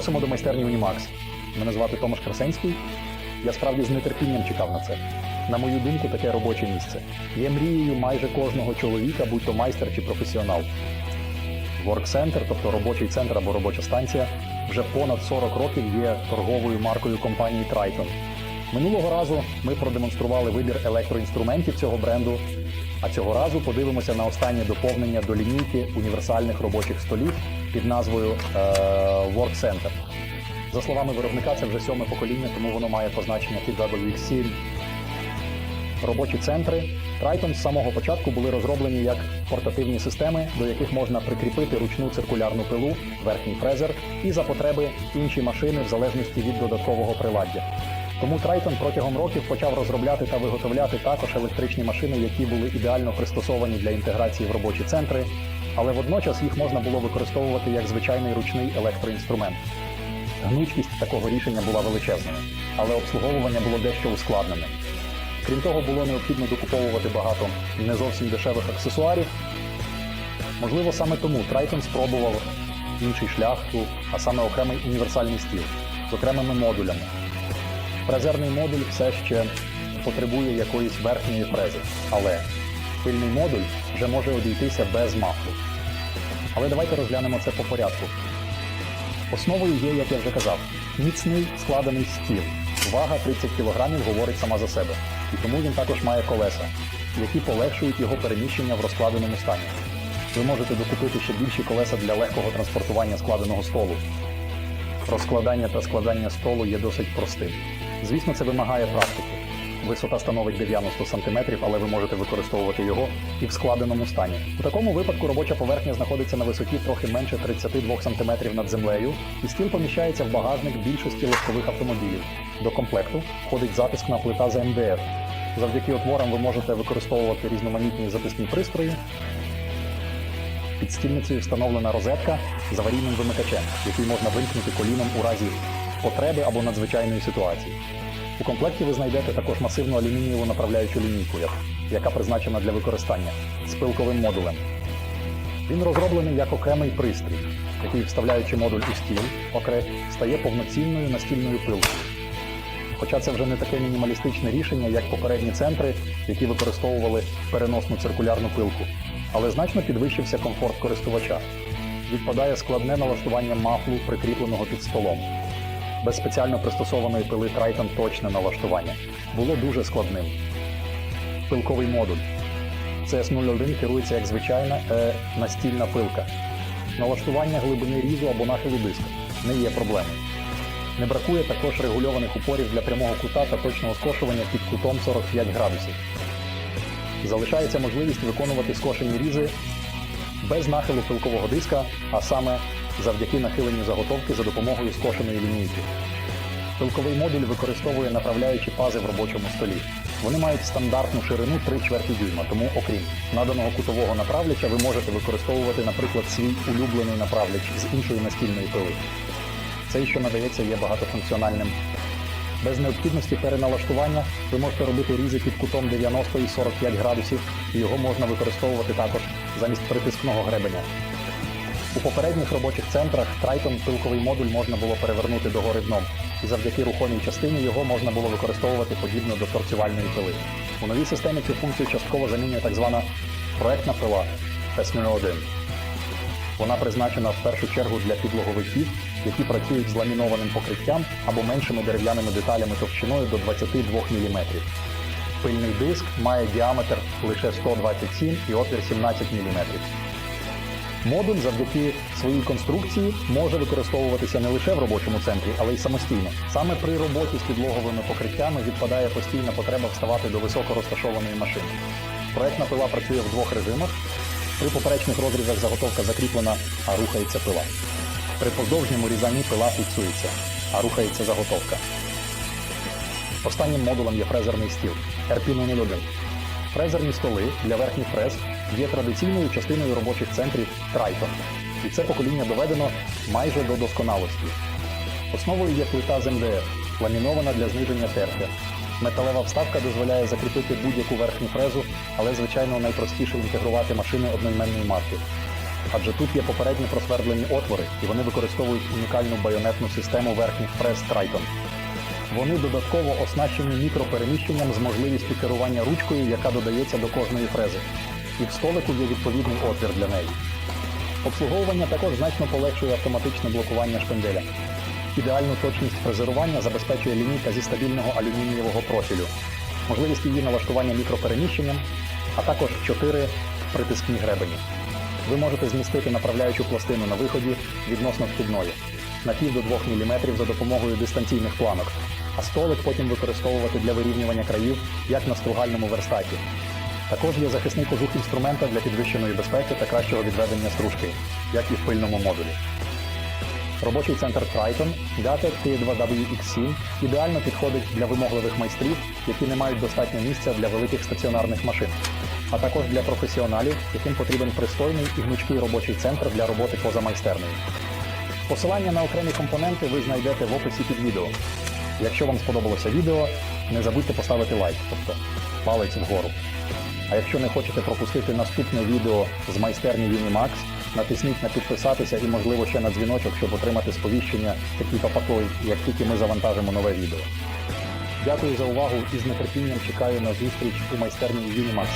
Просимо до майстерні Унімакс. Мене звати Томаш Красенський. Я справді з нетерпінням чекав на це. На мою думку, таке робоче місце. Є мрією майже кожного чоловіка, будь то майстер чи професіонал. Center, тобто робочий центр або робоча станція, вже понад 40 років є торговою маркою компанії Triton. Минулого разу ми продемонстрували вибір електроінструментів цього бренду, а цього разу подивимося на останнє доповнення до лінійки універсальних робочих столів під назвою е, Work Center. За словами виробника, це вже сьоме покоління, тому воно має позначення TWX7. Робочі центри Triton з самого початку були розроблені як портативні системи, до яких можна прикріпити ручну циркулярну пилу, верхній фрезер і за потреби інші машини в залежності від додаткового приладдя. Тому Triton протягом років почав розробляти та виготовляти також електричні машини, які були ідеально пристосовані для інтеграції в робочі центри, але водночас їх можна було використовувати як звичайний ручний електроінструмент. Гнучкість такого рішення була величезною, але обслуговування було дещо ускладненим. Крім того, було необхідно докуповувати багато не зовсім дешевих аксесуарів. Можливо, саме тому Triton спробував інший шлях, а саме окремий універсальний стіл з окремими модулями. Фрезерний модуль все ще потребує якоїсь верхньої фрези, але пильний модуль вже може обійтися без мафу. Але давайте розглянемо це по порядку. Основою є, як я вже казав, міцний складений стіл. Вага 30 кг говорить сама за себе, і тому він також має колеса, які полегшують його переміщення в розкладеному стані. Ви можете докупити ще більші колеса для легкого транспортування складеного столу. Розкладання та складання столу є досить простим. Звісно, це вимагає практики. Висота становить 90 см, але ви можете використовувати його і в складеному стані. У такому випадку робоча поверхня знаходиться на висоті трохи менше 32 см над землею, і стіл поміщається в багажник більшості легкових автомобілів. До комплекту входить затискна плита з МДФ. Завдяки отворам ви можете використовувати різноманітні записні пристрої. Під стільницею встановлена розетка з аварійним вимикачем, який можна вимкнути коліном у разі потреби або надзвичайної ситуації. У комплекті ви знайдете також масивну алюмінієву направляючу лінійку, яка призначена для використання з пилковим модулем. Він розроблений як окремий пристрій, який, вставляючи модуль у стіл, окреп, стає повноцінною настільною пилкою. Хоча це вже не таке мінімалістичне рішення, як попередні центри, які використовували переносну циркулярну пилку, але значно підвищився комфорт користувача. Відпадає складне налаштування мафлу, прикріпленого під столом. Без спеціально пристосованої пили Triton точне налаштування було дуже складним. Пилковий модуль. CS01 керується як звичайна е, настільна пилка. Налаштування глибини різу або нахилу диска не є проблемою. Не бракує також регульованих упорів для прямого кута та точного скошування під кутом 45 градусів. Залишається можливість виконувати скошені різи без нахилу пилкового диска, а саме завдяки нахиленню заготовки за допомогою скошеної лінійки. Пилковий модуль використовує направляючі пази в робочому столі. Вони мають стандартну ширину 3 чверті дюйма, тому окрім наданого кутового направляча ви можете використовувати, наприклад, свій улюблений направляч з іншої настільної пили. Цей, що надається, є багатофункціональним. Без необхідності переналаштування ви можете робити різи під кутом 90 і 45 градусів, і його можна використовувати також замість притискного гребеня. У попередніх робочих центрах Triton пилковий модуль можна було перевернути догори дном, і завдяки рухомій частині його можна було використовувати подібно до торцювальної пили. У новій системі цю функцію частково замінює так звана проектна пила S01. Вона призначена в першу чергу для підлоговиків, які працюють з ламінованим покриттям або меншими дерев'яними деталями товщиною до 22 мм. Пильний диск має діаметр лише 127 і отвір 17 мм. Модуль завдяки своїй конструкції може використовуватися не лише в робочому центрі, але й самостійно. Саме при роботі з підлоговими покриттями відпадає постійна потреба вставати до високо розташованої машини. Проектна пила працює в двох режимах. При поперечних розрізах заготовка закріплена, а рухається пила. При поздовжньому різанні пила фіксується, а рухається заготовка. Останнім модулем є фрезерний стіл RP001. Фрезерні столи для верхніх фрез є традиційною частиною робочих центрів Triton. І це покоління доведено майже до досконалості. Основою є плита з МДФ, ламінована для зниження тертя. Металева вставка дозволяє закріпити будь-яку верхню фрезу, але, звичайно, найпростіше інтегрувати машини одноіменної марки. адже тут є попередньо просвердлені отвори, і вони використовують унікальну байонетну систему верхніх фрез Triton. Вони додатково оснащені мікропереміщенням з можливістю керування ручкою, яка додається до кожної фрези. І в столику є відповідний отвір для неї. Обслуговування також значно полегшує автоматичне блокування шпинделя. Ідеальну точність фрезерування забезпечує лінійка зі стабільного алюмінієвого профілю, можливість її налаштування мікропереміщенням, а також чотири притискні гребені. Ви можете змістити направляючу пластину на виході відносно вхідної на пів до 2 мм за допомогою дистанційних планок, а столик потім використовувати для вирівнювання країв, як на стругальному верстаті. Також є захисний кожух інструмента для підвищеної безпеки та кращого відведення стружки, як і в пильному модулі. Робочий центр Triton Gatek T2WX7 ідеально підходить для вимогливих майстрів, які не мають достатньо місця для великих стаціонарних машин, а також для професіоналів, яким потрібен пристойний і гнучкий робочий центр для роботи поза майстернею. Посилання на окремі компоненти ви знайдете в описі під відео. Якщо вам сподобалося відео, не забудьте поставити лайк, тобто палець вгору. А якщо не хочете пропустити наступне відео з майстерні Unimax, натисніть на підписатися і, можливо, ще на дзвіночок, щоб отримати сповіщення такі папатой, як тільки ми завантажимо нове відео. Дякую за увагу і з нетерпінням чекаю на зустріч у майстерні Unimax.